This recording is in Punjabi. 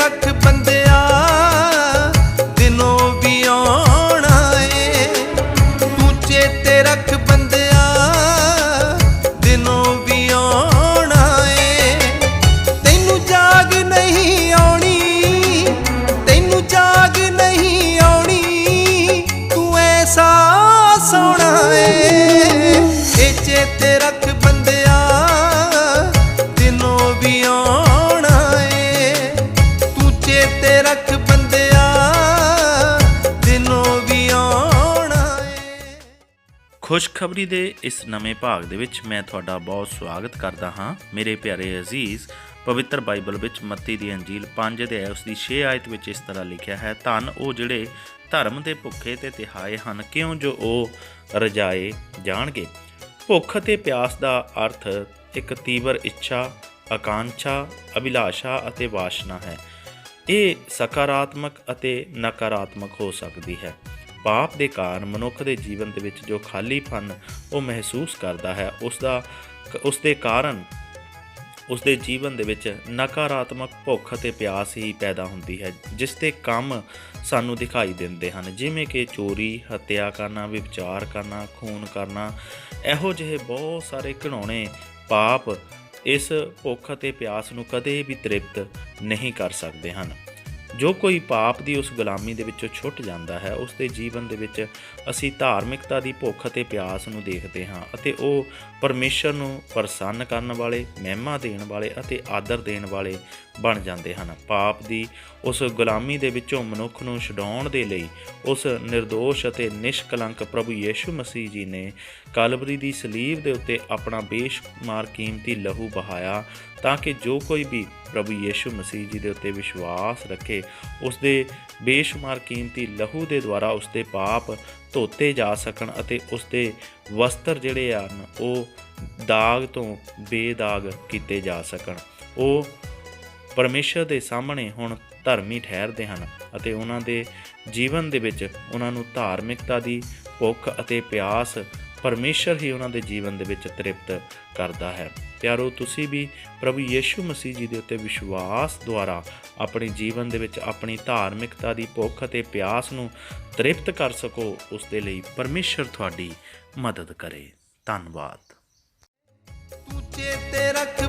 ਰੱਖ ਬੰਦਿਆ। ਰੱਖ ਬੰਦਿਆ, ਦਿਨੋਂ ਵੀ ਆਉਣਾ ਏ ਖੁਸ਼ਖਬਰੀ ਦੇ ਇਸ ਨਵੇਂ ਭਾਗ ਦੇ ਵਿੱਚ ਮੈਂ ਤੁਹਾਡਾ ਬਹੁਤ ਸਵਾਗਤ ਕਰਦਾ ਹਾਂ। ਮੇਰੇ ਪਿਆਰੇ ਅਜ਼ੀਜ਼, ਪਵਿੱਤਰ ਬਾਈਬਲ ਵਿੱਚ ਮੱਤੀ ਦੀ ਅੰਜੀਲ 5 ਦੇ ਉਸ ਦੀ 6 ਆਇਤ ਵਿੱਚ ਇਸ ਤਰ੍ਹਾਂ ਲਿਖਿਆ ਹੈ, ਧੰਨ ਉਹ ਜਿਹੜੇ ਧਰਮ ਦੇ ਭੁੱਖੇ ਤੇ ਤਿਹਾਏ ਹਨ, ਕਿਉਂ ਜੋ ਉਹ ਰਜਾਏ ਜਾਣਗੇ? ਭੁੱਖ ਅਤੇ ਪਿਆਸ ਦਾ ਅਰਥ ਇੱਕ ਤੀਵਰ ਇੱਛਾ ਆਕਾਂਸ਼ਾ ਅਭਿਲਾਸ਼ਾ ਅਤੇ ਵਾਸ਼ਨਾ ਹੈ। ਇਹ ਸਕਾਰਾਤਮਕ ਅਤੇ ਨਕਾਰਾਤਮਕ ਹੋ ਸਕਦੀ ਹੈ। ਪਾਪ ਦੇ ਕਾਰਨ ਮਨੁੱਖ ਦੇ ਜੀਵਨ ਦੇ ਵਿੱਚ ਜੋ ਖਾਲੀਪਨ ਉਹ ਮਹਿਸੂਸ ਕਰਦਾ ਹੈ ਉਸ ਦਾ ਉਸ ਦੇ ਕਾਰਨ ਉਸ ਦੇ ਜੀਵਨ ਦੇ ਵਿੱਚ ਨਕਾਰਾਤਮਕ ਭੁੱਖ ਅਤੇ ਪਿਆਸ ਹੀ ਪੈਦਾ ਹੁੰਦੀ ਹੈ, ਜਿਸ 'ਤੇ ਕੰਮ ਸਾਨੂੰ ਦਿਖਾਈ ਦਿੰਦੇ ਹਨ। ਜਿਵੇਂ ਕਿ ਚੋਰੀ ਹੱਤਿਆ ਕਰਨਾ ਵਿਚਾਰ ਕਰਨਾ ਖੂਨ ਕਰਨਾ, ਇਹੋ ਜਿਹੇ ਬਹੁਤ ਸਾਰੇ ਘਿਣਾਉਣੇ ਪਾਪ ਇਸ ਭੁੱਖ ਅਤੇ ਪਿਆਸ ਨੂੰ ਕਦੇ ਵੀ ਤ੍ਰਿਪਤ ਨਹੀਂ ਕਰ ਸਕਦੇ ਹਨ। ਜੋ ਕੋਈ ਪਾਪ ਦੀ ਉਸ ਗੁਲਾਮੀ ਦੇ ਵਿੱਚੋਂ ਛੁੱਟ ਜਾਂਦਾ ਹੈ, ਉਸ ਦੇ ਜੀਵਨ ਦੇ ਵਿੱਚ ਅਸੀਂ ਧਾਰਮਿਕਤਾ ਦੀ ਭੁੱਖ ਅਤੇ ਪਿਆਸ ਨੂੰ ਦੇਖਦੇ ਹਾਂ ਅਤੇ ਉਹ ਪਰਮੇਸ਼ਰ ਨੂੰ ਪ੍ਰਸੰਨ ਕਰਨ ਵਾਲੇ, ਮਹਿਮਾ ਦੇਣ ਵਾਲੇ ਅਤੇ ਆਦਰ ਦੇਣ ਵਾਲੇ ਬਣ ਜਾਂਦੇ ਹਨ। ਪਾਪ ਦੀ ਉਸ ਗੁਲਾਮੀ ਦੇ ਵਿੱਚੋਂ ਮਨੁੱਖ ਨੂੰ ਛਡਾਉਣ ਦੇ ਲਈ ਉਸ નિર્ਦੋਸ਼ ਅਤੇ ਨਿਸ਼ਕਲੰਕ ਪ੍ਰਭੂ ਯੀਸ਼ੂ ਮਸੀਹ ਜੀ ਨੇ ਕਲਵਰੀ ਦੀ ਸਲੀਬ ਦੇ ਉੱਤੇ ਆਪਣਾ ਬੇਸ਼ੁਮਾਰ ਕੀਮਤੀ ਲਹੂ ਬਹਾਇਆ ਤਾਂ ਕਿ ਜੋ ਕੋਈ ਵੀ ਪ੍ਰਭੂ ਯੀਸ਼ੂ ਮਸੀਹ ਜੀ ਦੇ ਉੱਤੇ ਵਿਸ਼ਵਾਸ ਰੱਖੇ ਉਸ ਦੇ ਬੇਸ਼ੁਮਾਰ ਕੀਮਤੀ ਲਹੂ ਦੇ ਦੁਆਰਾ ਉਸ ਦੇ ਪਾਪ ਧੋਤੇ ਜਾ ਸਕਣ ਅਤੇ ਉਸ ਦੇ ਵਸਤਰ ਜਿਹੜੇ ਹਨ, ਉਹ ਦਾਗ ਤੋਂ ਬੇਦਾਗ ਕੀਤੇ ਜਾ ਸਕਣ। ਉਹ ਪਰਮੇਸ਼ਰ ਦੇ ਸਾਹਮਣੇ ਹੁਣ ਧਰਮੀ ਠਹਿਰਦੇ ਹਨ ਅਤੇ ਉਹਨਾਂ ਦੇ ਜੀਵਨ ਦੇ ਵਿੱਚ ਉਹਨਾਂ ਨੂੰ ਧਾਰਮਿਕਤਾ ਦੀ ਭੁੱਖ ਅਤੇ ਪਿਆਸ ਪਰਮੇਸ਼ਰ ਹੀ ਉਹਨਾਂ ਦੇ ਜੀਵਨ ਦੇ ਵਿੱਚ ਤ੍ਰਿਪਤ ਕਰਦਾ ਹੈ। ਪਿਆਰੋ, ਤੁਸੀਂ ਵੀ ਪ੍ਰਭੂ ਯੀਸ਼ੂ ਮਸੀਹ ਜੀ ਦੇ ਉੱਤੇ ਵਿਸ਼ਵਾਸ ਦੁਆਰਾ ਆਪਣੇ ਜੀਵਨ ਦੇ ਵਿੱਚ ਆਪਣੀ ਧਾਰਮਿਕਤਾ ਦੀ ਭੁੱਖ ਅਤੇ ਪਿਆਸ ਨੂੰ ਤ੍ਰਿਪਤ ਕਰ ਸਕੋ, ਉਸ ਦੇ ਲਈ ਪਰਮੇਸ਼ਰ ਤੁਹਾਡੀ ਮਦਦ ਕਰੇ। ਧੰਨਵਾਦ। ਤੂੰ ਚੇਤੇ ਰੱਖ